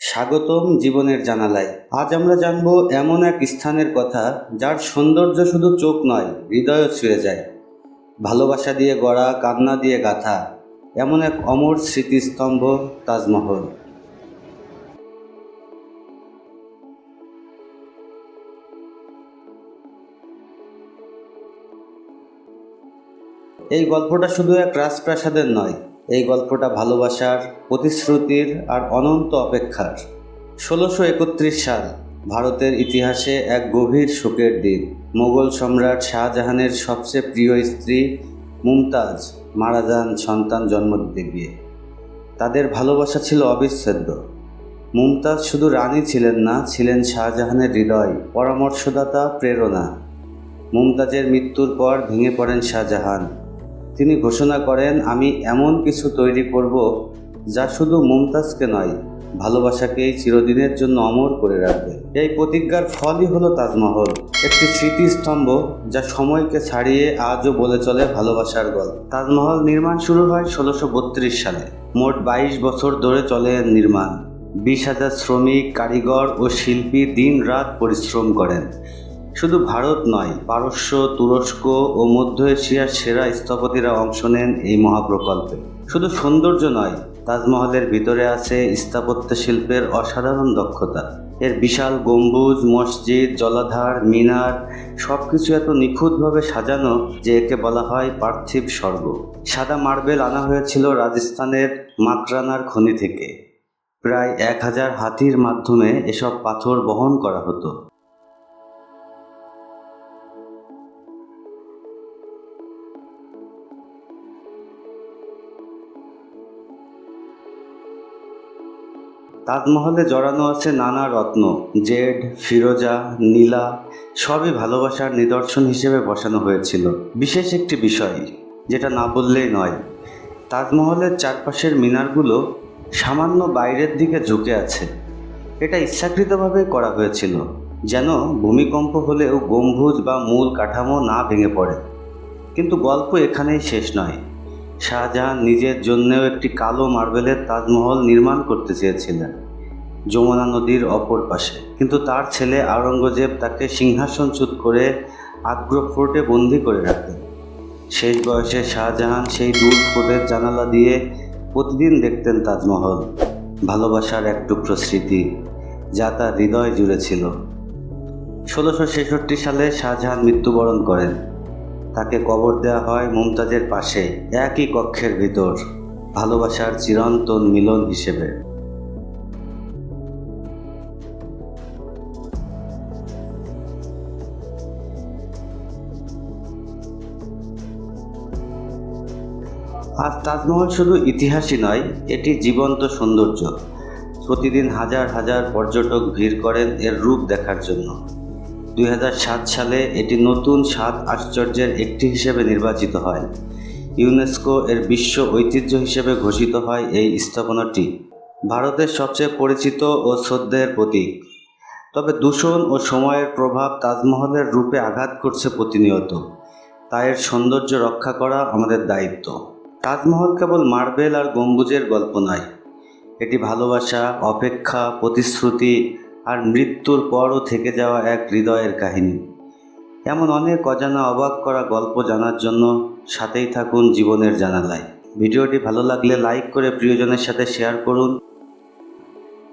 স্বাগতম জীবনের জানালায়। আজ আমরা জানব এমন এক স্থানের কথা যার সৌন্দর্য শুধু চোখ নয়, হৃদয়ও ছুঁয়ে যায়। ভালোবাসা দিয়ে গড়া, কান্না দিয়ে গাথা, এমন এক অমর স্মৃতিস্তম্ভ তাজমহল। এই গল্পটা শুধু এক রাজপ্রাসাদের নয় এই গল্পটা ভালোবাসার, প্রতিশ্রুতির আর অনন্ত অপেক্ষার। ষোলোশো একত্রিশ সাল, ভারতের ইতিহাসে এক গভীর শোকের দিন। মোগল সম্রাট শাহজাহানের সবচেয়ে প্রিয় স্ত্রী মুমতাজ মারা যান সন্তান জন্ম দিতে গিয়ে। তাদের ভালোবাসা ছিল অবিচ্ছেদ্য। মুমতাজ শুধু রানী ছিলেন না, ছিলেন শাহজাহানের হৃদয়, পরামর্শদাতা, প্রেরণা। মুমতাজের মৃত্যুর পর ভেঙে পড়েন শাহজাহান। তিনি ঘোষণা করেন, আমি এমন কিছু তৈরি করব যা শুধু মুমতাজকে নয়, ভালোবাসাকেই চিরদিনের জন্য অমর করে রাখবে। এই প্রতিজ্ঞার ফলই হলো তাজমহল, একটি স্মৃতিস্তম্ভ যা সময়কে ছাড়িয়ে আজও বলে চলে ভালোবাসার গল্প। তাজমহল নির্মাণ শুরু হয় ষোলোশো সালে। মোট বাইশ বছর ধরে চলে নির্মাণ। বিশ হাজার শ্রমিক, কারিগর ও শিল্পী দিন রাত পরিশ্রম করেন। শুধু ভারত নয়, পারস্য, তুরস্ক ও মধ্য এশিয়ার সেরা স্থপতিরা অংশ নেন এই মহাপ্রকল্পে। শুধু সৌন্দর্য নয়, তাজমহলের ভিতরে আছে স্থাপত্য শিল্পের অসাধারণ দক্ষতা। এর বিশাল গম্বুজ, মসজিদ, জলাধার, মিনার সব কিছু এত নিখুঁতভাবে সাজানো যে একে বলা হয় পার্থিব স্বর্গ। সাদা মার্বেল আনা হয়েছিল রাজস্থানের মাকরানার খনি থেকে। প্রায় এক হাজার হাতির মাধ্যমে এসব পাথর বহন করা হতো। তাজমহলে জড়ানো আছে নানা রত্ন, জেড, ফিরোজা, নীলা, সবই ভালোবাসার নিদর্শন হিসেবে বসানো হয়েছিল। বিশেষ একটি বিষয়, যেটা না বললেই নয়, তাজমহলের চারপাশের মিনারগুলো সামান্য বাইরের দিকে ঝুঁকে আছে। এটা ইচ্ছাকৃতভাবে করা হয়েছিল, যেন ভূমিকম্প হলেও গম্বুজ বা মূল কাঠামো না ভেঙে পড়ে। কিন্তু গল্প এখানেই শেষ নয়। শাহজাহান নিজের জন্যেও একটি কালো মার্বেলের তাজমহল নির্মাণ করতে চেয়েছিলেন, যমুনা নদীর অপর পাশে। কিন্তু তার ছেলে আওরঙ্গজেব তাকে সিংহাসনচ্যুত করে আগ্রা ফোর্টে বন্দি করে রাখেন। শেষ বয়সে শাহজাহান সেই দূর ফোর্টের জানালা দিয়ে প্রতিদিন দেখতেন তাজমহল, ভালোবাসার এক টুকরো স্মৃতি, যা তার হৃদয় জুড়ে ছিল ষোলোশো ছেষট্টি সালে শাহজাহান মৃত্যুবরণ করেন। তাকে কবর দেওয়া হয় মুমতাজের পাশে, একই কক্ষের ভিতর। ভালোবাসার চিরন্তন মিলন হিসেবে। আজ তাজমহল শুধু ইতিহাসই নয়, এটি জীবন্ত সৌন্দর্য। প্রতিদিন হাজার হাজার পর্যটক ভিড় করেন এর রূপ দেখার জন্য। দুই হাজার সাত সালে এটি নতুন সাত আশ্চর্যের একটি হিসেবে নির্বাচিত হয়। ইউনেস্কো এর বিশ্ব ঐতিহ্য হিসেবে ঘোষিত হয় এই স্থাপনাটি। ভারতের সবচেয়ে পরিচিত ও শ্রদ্ধের প্রতীক। তবে দূষণ ও সময়ের প্রভাব তাজমহলের রূপে আঘাত করছে প্রতিনিয়ত। তাই এর সৌন্দর্য রক্ষা করা আমাদের দায়িত্ব। তাজমহল কেবল মার্বেল আর গম্বুজের গল্প নয়। এটি ভালোবাসা, অপেক্ষা, প্রতিশ্রুতি আর মৃত্যুর পরও থেকে যাওয়া এক হৃদয়ের কাহিনী। এমন অনেক অজানা অবাক করা গল্প জানার জন্য সাথেই থাকুন জীবনের জানালায়। ভিডিওটি ভালো লাগলে লাইক করে প্রিয়জনের সাথে শেয়ার করুন।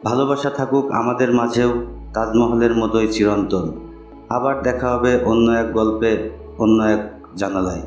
ভালোবাসা থাকুক আমাদের মাঝেও, তাজমহলের মতোই চিরন্তন। আবার দেখা হবে অন্য এক গল্পে অন্য এক জানালায়।